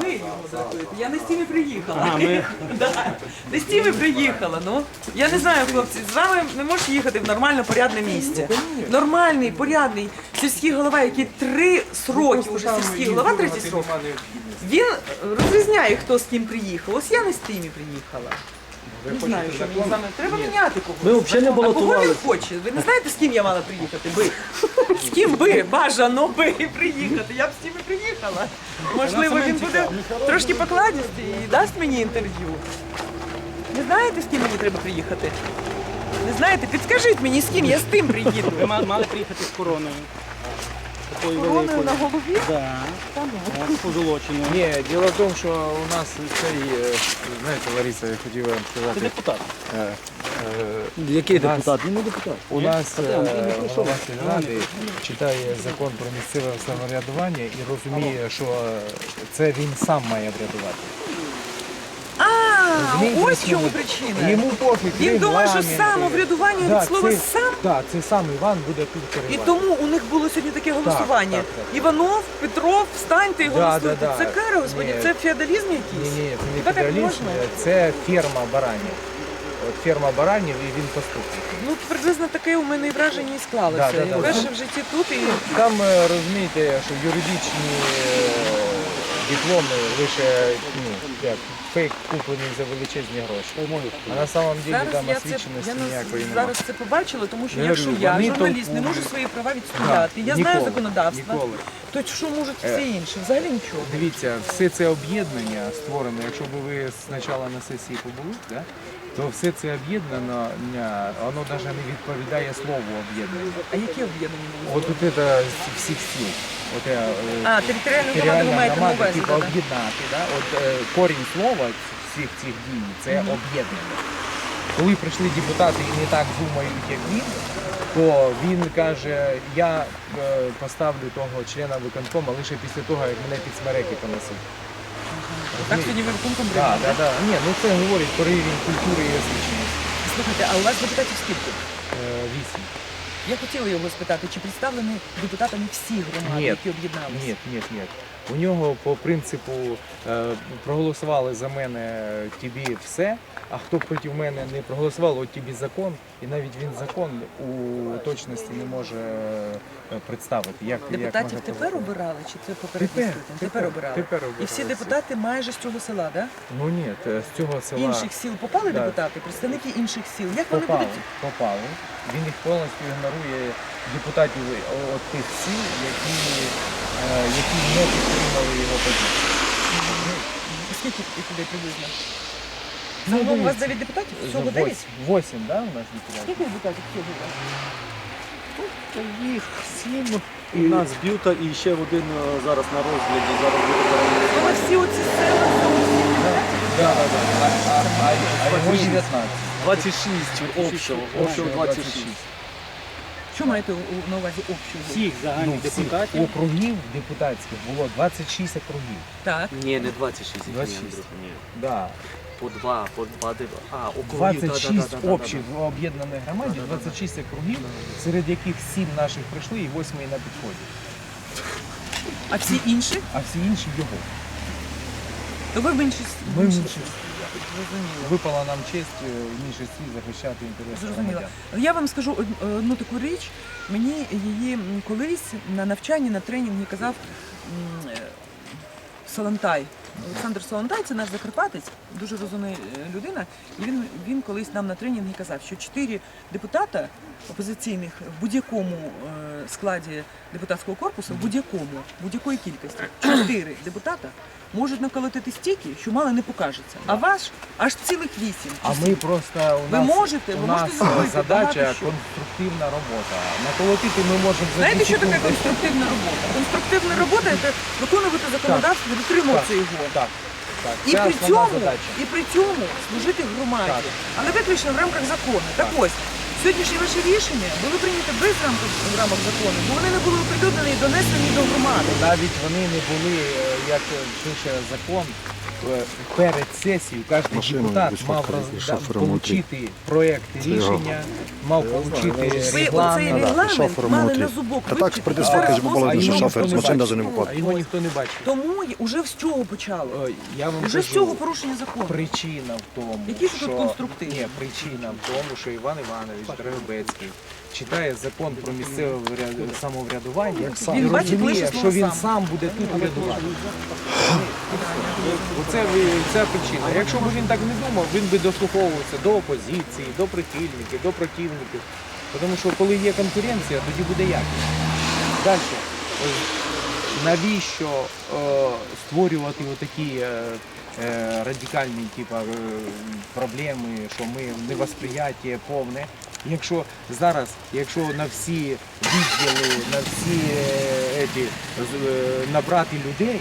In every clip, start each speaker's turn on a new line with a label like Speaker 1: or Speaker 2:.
Speaker 1: Ви його дратуєте. Я не з тими приїхала.
Speaker 2: А, ми-
Speaker 1: Да. Не з тими приїхала. Ну я не знаю, хлопці, з вами не можеш їхати в нормально порядне місце. Нормальний, порядний сільський голова, який три сроки вже сільський голова, третій срок. Він розрізняє, хто з ким приїхав. Ось я не з тими приїхала. Не знаю, що мені з вами треба міняти когось.
Speaker 2: Ми взагалі не
Speaker 1: А кого він хоче? Ви не знаєте, з ким я мала приїхати? Би. З ким би бажано би приїхати? Я б з тими приїхала. Можливо, він буде трошки покладістий і дасть мені інтерв'ю. Не знаєте, з ким мені треба приїхати? Не знаєте? Підскажіть мені, з ким я з тим приїду.
Speaker 2: Ви ма- мали приїхати з короною. Такою
Speaker 1: Короною
Speaker 2: великою.
Speaker 1: на голові?
Speaker 2: Да.
Speaker 1: Та ну.
Speaker 2: Так.
Speaker 3: Ні, діло в тому, що у нас цей, е, знаєте, Лариса, я хотів вам
Speaker 2: Ти
Speaker 3: сказати.
Speaker 2: депутат.
Speaker 3: е, е,
Speaker 2: Який
Speaker 3: нас-
Speaker 2: депутат? Він не депутат.
Speaker 3: У нас
Speaker 2: Та
Speaker 3: е,
Speaker 2: ти, не прийшов.
Speaker 3: голова сільради читає закон про місцеве самоврядування і розуміє, що це він сам має врядувати. Розумієте,
Speaker 1: ось в чому причина.
Speaker 3: Йому пофіг.
Speaker 1: Він думає, що самоврядування від слова сам.
Speaker 3: Так, це сам Іван буде тут
Speaker 1: І
Speaker 3: керувати.
Speaker 1: тому у них було сьогодні таке голосування.
Speaker 3: так, так.
Speaker 1: Іванов, Петров, встаньте і
Speaker 3: Да,
Speaker 1: голосуйте.
Speaker 3: да, да.
Speaker 1: Це кара, господі,
Speaker 3: Ні.
Speaker 1: це феодалізм
Speaker 3: Ні,
Speaker 1: якийсь.
Speaker 3: ні, це не
Speaker 1: Хіба так
Speaker 3: федералізм,
Speaker 1: можна?
Speaker 3: це ферма баранів. От ферма баранів і він поступить.
Speaker 1: Ну, приблизно таке у мене і враження і склалося.
Speaker 3: Да, да,
Speaker 1: Я
Speaker 3: да.
Speaker 1: Перше в житті тут і
Speaker 3: Там е, розумієте, що юридичні е, дипломи лише ну, як, фейк куплений за величезні гроші. А на самом деле
Speaker 1: зараз
Speaker 3: там
Speaker 1: я це
Speaker 3: освіченості
Speaker 1: я
Speaker 3: ніякої немає.
Speaker 1: зараз це побачила, тому що
Speaker 3: Я
Speaker 1: якщо
Speaker 3: говорю,
Speaker 1: я,
Speaker 3: вони
Speaker 1: журналіст, не
Speaker 3: толкують.
Speaker 1: можу свої права відстояти, я знаю
Speaker 3: Ніколи,
Speaker 1: законодавство,
Speaker 3: Ніколи.
Speaker 1: то що можуть всі інші? Взагалі нічого.
Speaker 3: Дивіться, все це об'єднання створено, якщо б ви спочатку на сесії побули, да? То все це об'єднання, воно навіть не відповідає слову об'єднання.
Speaker 1: А які об'єднані були?
Speaker 3: От тут це з всіх сіл. От, е,
Speaker 1: А, територіальну громаду ви маєте на увазі.
Speaker 3: типу,
Speaker 1: да, да.
Speaker 3: об'єднати. Да? От е, корінь слова всіх цих дій це об'єднання. Коли прийшли депутати і не так думають, як він, то він каже, я е, поставлю того члена виконкома лише після того, як мене під смереки понесуть.
Speaker 1: Так сьогодні ви виконком
Speaker 3: Так, так, так. Ні, ну це говорить про рівень культури і освіченості.
Speaker 1: Слухайте, а у вас депутатів скільки?
Speaker 3: Е, Вісім.
Speaker 1: Я хотіла його спитати, чи представлені депутатами всі громади,
Speaker 3: Ні.
Speaker 1: які об'єдналися?
Speaker 3: Ні, ні, ні. У нього по принципу е, проголосували за мене тобі все, а хто проти мене не проголосував, от тобі закон, і навіть він закон у точності не може е, представити. Як, як
Speaker 1: Депутатів
Speaker 3: можна
Speaker 1: тепер обирали, чи це попередній
Speaker 3: Тепер, тепер,
Speaker 1: Тепер обирали.
Speaker 3: тепер
Speaker 1: І
Speaker 3: обирали
Speaker 1: всі
Speaker 3: всі.
Speaker 1: депутати майже з цього села, да?
Speaker 3: Ну ні, з цього села
Speaker 1: Інших сіл попали
Speaker 3: Да.
Speaker 1: депутати, представники інших сіл. Як вони
Speaker 3: попали,
Speaker 1: будуть?
Speaker 3: попали. Він їх повністю ігнорує депутатів от тих сіл, які, е, які не підтримали його позицію.
Speaker 1: Скільки їх людей приблизно?
Speaker 3: Ну,
Speaker 1: Загалом у вас
Speaker 3: дивіться.
Speaker 1: 9 депутатів? Всього 9?
Speaker 3: Восемь, восемь, да, у нас депутатів?
Speaker 1: Скільки депутатів всього у вас?
Speaker 2: Їх сім. І нас б'юта і ще один е, зараз на розгляді. Зараз буде.
Speaker 1: Але всі оці села, всі
Speaker 3: Да, да, да. А, а, а, а його 19.
Speaker 2: 26 общого. Общого 26.
Speaker 1: Що маєте у- на увазі общого?
Speaker 2: Всіх загальних
Speaker 3: Ну,
Speaker 2: депутатів.
Speaker 3: округів депутатських було 26 округів.
Speaker 1: Так.
Speaker 4: Ні, не 26.
Speaker 3: 26.
Speaker 4: Андрюха, Ні.
Speaker 3: Да.
Speaker 4: По два, по два див- А, округів,
Speaker 3: 26
Speaker 4: да-да-да-да-да-да.
Speaker 3: общих в об'єднаних громаді, 26 округів, серед яких 7 наших прийшли і 8 на підході.
Speaker 1: А всі інші?
Speaker 3: А всі інші його.
Speaker 1: То ви в меншості.
Speaker 3: Ми в
Speaker 1: меншості. Зрозуміло.
Speaker 3: Випала нам честь е, в меншості захищати інтереси
Speaker 1: Зрозуміло.
Speaker 3: громадян.
Speaker 1: Я вам скажу одну таку річ. Мені її колись на навчанні, на тренінгі казав м, е, Солонтай. Олександр Солонтай це наш закарпатець, дуже розумна е, людина. І він, він колись нам на тренінгі казав, що чотири депутата опозиційних в будь-якому е, складі депутатського корпусу, в будь-якому, будь-якої кількості, чотири депутата можуть наколотити стільки, що мало не покажеться. А ваш аж цілих вісім.
Speaker 3: А ми просто у
Speaker 1: Ви
Speaker 3: нас,
Speaker 1: можете,
Speaker 3: у
Speaker 1: ви
Speaker 3: нас
Speaker 1: можете зробити
Speaker 3: задача
Speaker 1: що.
Speaker 3: конструктивна робота. Наколотити ми можемо за
Speaker 1: Знаєте,
Speaker 3: дві
Speaker 1: що таке
Speaker 3: секунди.
Speaker 1: конструктивна робота? Конструктивна робота це виконувати законодавство, дотримуватися його.
Speaker 3: Так, так.
Speaker 1: І
Speaker 3: Це
Speaker 1: при
Speaker 3: основна
Speaker 1: цьому,
Speaker 3: задача.
Speaker 1: і при цьому служити громаді,
Speaker 3: Так.
Speaker 1: але виключно в рамках закону. Так ось, сьогоднішні ваші рішення були прийняті без рамок, в рамок закону, бо вони не були оприлюднені і донесені до громади.
Speaker 3: Навіть вони не були, е, як пише закон, е, перед сесією кожен
Speaker 5: Машину
Speaker 3: депутат мав отримати проєкт рішення, мав отримати
Speaker 1: Ви
Speaker 3: регламент.
Speaker 1: регламент мали на зубок
Speaker 5: А так
Speaker 1: просто
Speaker 5: була
Speaker 3: А
Speaker 5: дуже шофер,
Speaker 3: ніхто не
Speaker 5: з машин навіть не
Speaker 3: А
Speaker 5: виходить.
Speaker 3: його ніхто не бачив.
Speaker 1: Тому вже з чого почало?
Speaker 3: Я вам
Speaker 1: Уже з цього порушення закону.
Speaker 3: Причина в тому,
Speaker 1: Які ж тут
Speaker 3: що... Ні, причина в тому, що Іван Іванович Драгобецький читає закон про місцеве вряд- самоврядування
Speaker 1: Він
Speaker 3: розуміє, що він
Speaker 1: «сам».
Speaker 3: сам буде тут урядувати. Оце ви- ця причина. Якщо б він так не думав, він би дослуховувався до опозиції, до прихильників, до противників. Тому що коли є конкуренція, тоді буде якість. Далі. Навіщо е, створювати отакі е, е, радикальні типа, е, проблеми, що ми невосприяття повне. Якщо зараз, якщо на всі відділи, на всі еті, е, набрати людей,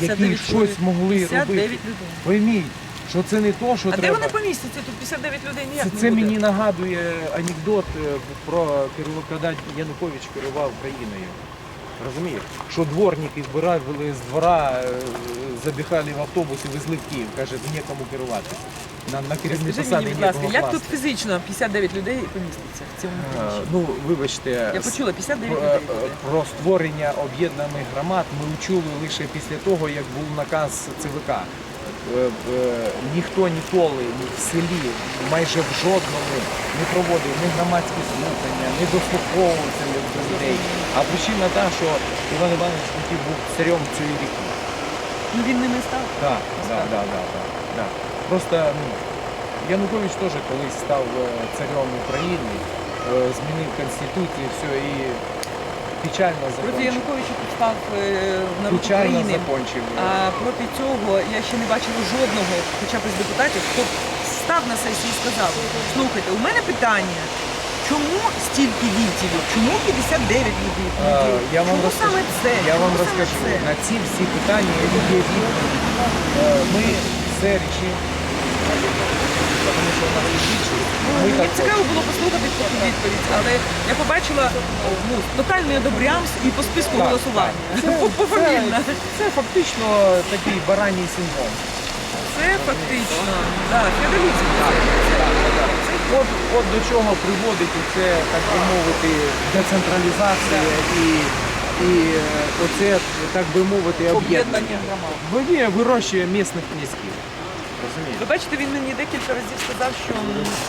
Speaker 3: які
Speaker 1: 59
Speaker 3: щось могли
Speaker 1: 59
Speaker 3: робити,
Speaker 1: людей.
Speaker 3: пойміть, що це не то, що
Speaker 1: А де
Speaker 3: треба.
Speaker 1: вони помістяться? Тут 59 людей ніяк
Speaker 3: Це,
Speaker 1: не
Speaker 3: це
Speaker 1: буде.
Speaker 3: мені нагадує анекдот е, про керу- коли Янукович керував країною. Розумієш? Що дворники збирали з двора, е, забігали в автобус і везли в Київ. Каже, нікому керувати. На, на керівні
Speaker 1: Скажи
Speaker 3: посади
Speaker 1: мені, будь ласка, як тут фізично 59 людей поміститься в цьому
Speaker 3: Е,
Speaker 1: приміщенні?
Speaker 3: Ну, вибачте,
Speaker 1: Я почула 59
Speaker 3: про,
Speaker 1: людей.
Speaker 3: е, про створення об'єднаних громад ми чули лише після того, як був наказ ЦВК. Е, е, Ніхто ніколи в селі майже в жодному не проводив ні громадські слухання, не дослуховувався до людей. А причина та, що Іван Іванович хотів був царем цієї ріки.
Speaker 1: Ну він ними став.
Speaker 3: Так, так, так, так. Просто ну, Янукович теж колись став е, царем України, змінив конституцію, все і печально
Speaker 1: Проти
Speaker 3: закончив.
Speaker 1: Януковича тут став е, народ
Speaker 3: Печально
Speaker 1: України.
Speaker 3: закончив.
Speaker 1: А проти цього я ще не бачила жодного, хоча б з депутатів, хто б став на сесії і сказав, слухайте, у мене питання. Чому стільки відділів? Чому 59 людей?
Speaker 3: Е, Я вам
Speaker 1: Чому
Speaker 3: розкажу,
Speaker 1: саме це?
Speaker 3: я
Speaker 1: Чому
Speaker 3: вам
Speaker 1: саме
Speaker 3: розкажу.
Speaker 1: це?
Speaker 3: На ці всі питання є відповідь. Е, Ми тому що у нас є більше. Ми
Speaker 1: Мені
Speaker 3: так
Speaker 1: цікаво було послухати цю відповідь, але я побачила ну, тотальний одобрямс і по списку
Speaker 3: Так,
Speaker 1: голосування.
Speaker 3: Це,
Speaker 1: По- Пофамільно.
Speaker 3: це, це фактично такий бараній синдром.
Speaker 1: Це фактично, да, феодалізм.
Speaker 3: От, от до чого приводить це, так би мовити, децентралізація і, і е, оце, так би мовити, об'єднання.
Speaker 1: Об'єднання громад.
Speaker 3: Вони вирощує місних князьків. Розумієте?
Speaker 1: Ви бачите, він мені декілька разів сказав, що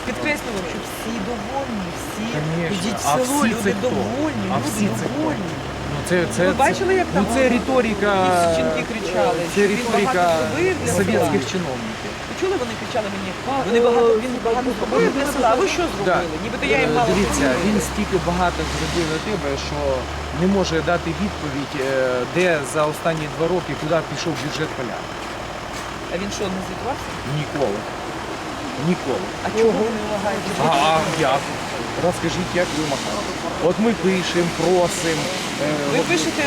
Speaker 1: підкреслював, що всі довольні, всі
Speaker 3: Конечно.
Speaker 1: ідіть в
Speaker 3: А
Speaker 1: село,
Speaker 3: всі
Speaker 1: люди
Speaker 3: це хто?
Speaker 1: довольні,
Speaker 3: А
Speaker 1: люди
Speaker 3: це хто?
Speaker 1: довольні.
Speaker 3: Ну, це, це,
Speaker 1: Ви бачили, як
Speaker 3: ну,
Speaker 1: там
Speaker 3: це риторика,
Speaker 1: ці жінки кричали,
Speaker 3: це
Speaker 1: він
Speaker 3: риторика
Speaker 1: багато зробив для
Speaker 3: совєтських
Speaker 1: села?
Speaker 3: чиновників.
Speaker 1: Ви чули, вони кричали мені, вони багато, він багато зробив для села, а ви що зробили? Нібито я їм
Speaker 3: Е,
Speaker 1: мало
Speaker 3: Дивіться,
Speaker 1: зробила.
Speaker 3: він стільки багато зробив для тебе, що не може дати відповідь, е, де за останні два роки куди пішов бюджет поля.
Speaker 1: А він що, не звітувався?
Speaker 3: Ніколи. Ніколи.
Speaker 1: А чого ви не вимагаєте?
Speaker 3: А, як? Розкажіть, як ви махали? От ми пишемо, просимо,
Speaker 1: Ви пишете?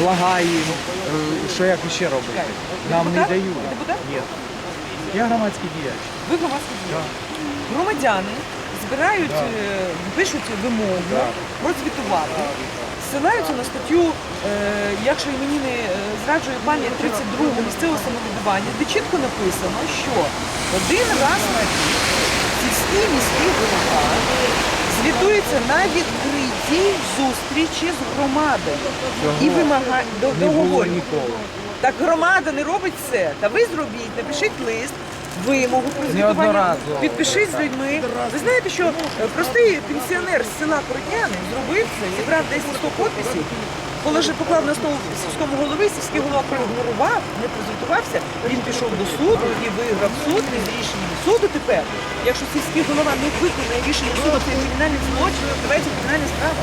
Speaker 3: благаємо, е, що як ще робити. Нам не
Speaker 1: Депутат?
Speaker 3: дають.
Speaker 1: Депутат?
Speaker 3: Ні. Я громадський діяч.
Speaker 1: Ви громадські діячі. Громадяни збирають, е, пишуть вимогу
Speaker 3: Да.
Speaker 1: розвітувати, ссилаються на статтю, е, якщо мені не е, зраджує пам'ять 32 місцевого самоврядування, де чітко написано, що один раз на рік сільські міські голова звітується на відкритій зустрічі з громадою і вимагає договорів. Так громада не робить це. Та ви зробіть, напишіть лист, вимогу про звітування, підпишіть з людьми. Ви знаєте, що е, простий пенсіонер з села Коротняни зробив це, зібрав 10-100 підписів, положив, поклав на стол сільському голови, сільський голова проігнорував, не презентувався, він пішов до суду і виграв суд і з рішенням суду тепер. Якщо сільський голова не виконує рішення суду, це кримінальний злочин, відкривається кримінальна справа.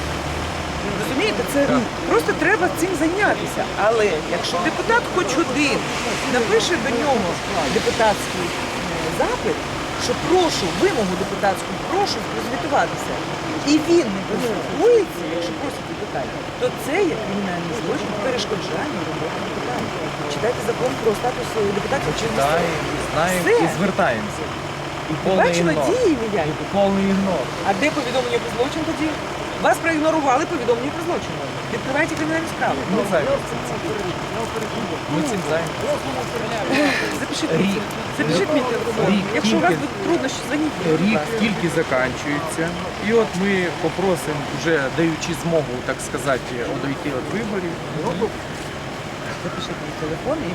Speaker 1: Розумієте, це ну, просто треба цим зайнятися. Але якщо депутат хоч один напише до нього депутатський е, запит, що прошу вимогу депутатську, прошу прозвітуватися, і він не прозвітується, якщо просить депутатів, то це є кримінальний злочин перешкоджання роботи депутатів. Читайте закон про статус е, депутатів чи
Speaker 3: Читаємо, знаємо і звертаємося. І повний
Speaker 1: Бачила
Speaker 3: ігнор.
Speaker 1: дії ніякі.
Speaker 3: І повний ігнор.
Speaker 1: А де повідомлення про злочин тоді? Вас проігнорували повідомлення про злочин. Відкривайте кримінальну справу.
Speaker 3: Ми займемося цим. Ми цим займемося.
Speaker 1: Запишіть
Speaker 3: Рік.
Speaker 1: запишіть мій телефон.
Speaker 3: Рік
Speaker 1: Якщо у вас
Speaker 3: тільки.
Speaker 1: будуть труднощі, дзвоніть. мені, будь
Speaker 3: Рік
Speaker 1: ласка.
Speaker 3: тільки закінчується, і от ми попросимо, вже даючи змогу, так сказати, одійти від виборів.
Speaker 1: Запишіть мій телефон і